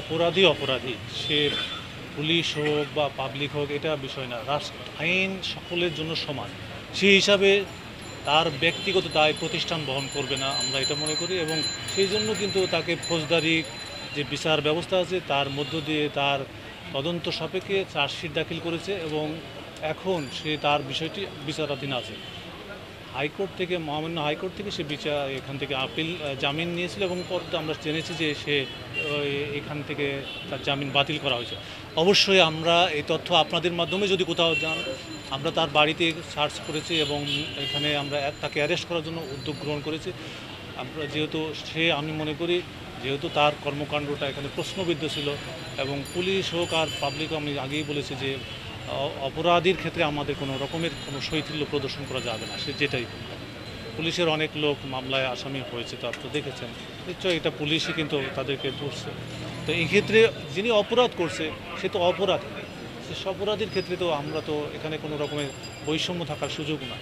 অপরাধী অপরাধী, সে পুলিশ হোক বা পাবলিক হোক, এটা বিষয় না। রাষ্ট্র, আইন সকলের জন্য সমান। সেই হিসাবে তার ব্যক্তিগত দায় প্রতিষ্ঠান বহন করবে না, আমরা এটা মনে করি। এবং সেই জন্য কিন্তু তাকে ফৌজদারি যে বিচার ব্যবস্থা আছে, তার মধ্য দিয়ে তার তদন্ত সাপেক্ষে চার্জশিট দাখিল করেছে এবং এখন সে তার বিষয়টি বিচারাধীন আছে। হাইকোর্ট থেকে, মহামান্য হাইকোর্ট থেকে সে বিচার, এখান থেকে আপিল জামিন নিয়েছিল এবং পরে আমরা জেনেছি যে সে এখান থেকে তার জামিন বাতিল করা হয়েছে। অবশ্যই আমরা এই তথ্য আপনাদের মাধ্যমে যদি কোথাও যান, আমরা তার বাড়িতে সার্চ করেছি এবং এখানে আমরা তাকে অ্যারেস্ট করার জন্য উদ্যোগ গ্রহণ করেছি। আমরা যেহেতু, সে আমি মনে করি, যেহেতু তার কর্মকাণ্ডটা এখানে প্রশ্নবিদ্ধ ছিল এবং পুলিশ হোক আর পাবলিক আমি আগেই বলেছি যে অপরাধীর ক্ষেত্রে আমাদের কোনো রকমের কোনো শৈথিল্য প্রদর্শন করা যাবে না, সে যেটাই পুলিশের অনেক লোক মামলায় আসামি হয়েছে, তো আপনি দেখেছেন। নিশ্চয়ই এটা পুলিশই কিন্তু তাদেরকে ধরছে। তো এই ক্ষেত্রে যিনি অপরাধ করছে, সে তো অপরাধ। সে অপরাধীর ক্ষেত্রে তো আমরা তো এখানে কোনো রকমের বৈষম্য থাকার সুযোগ না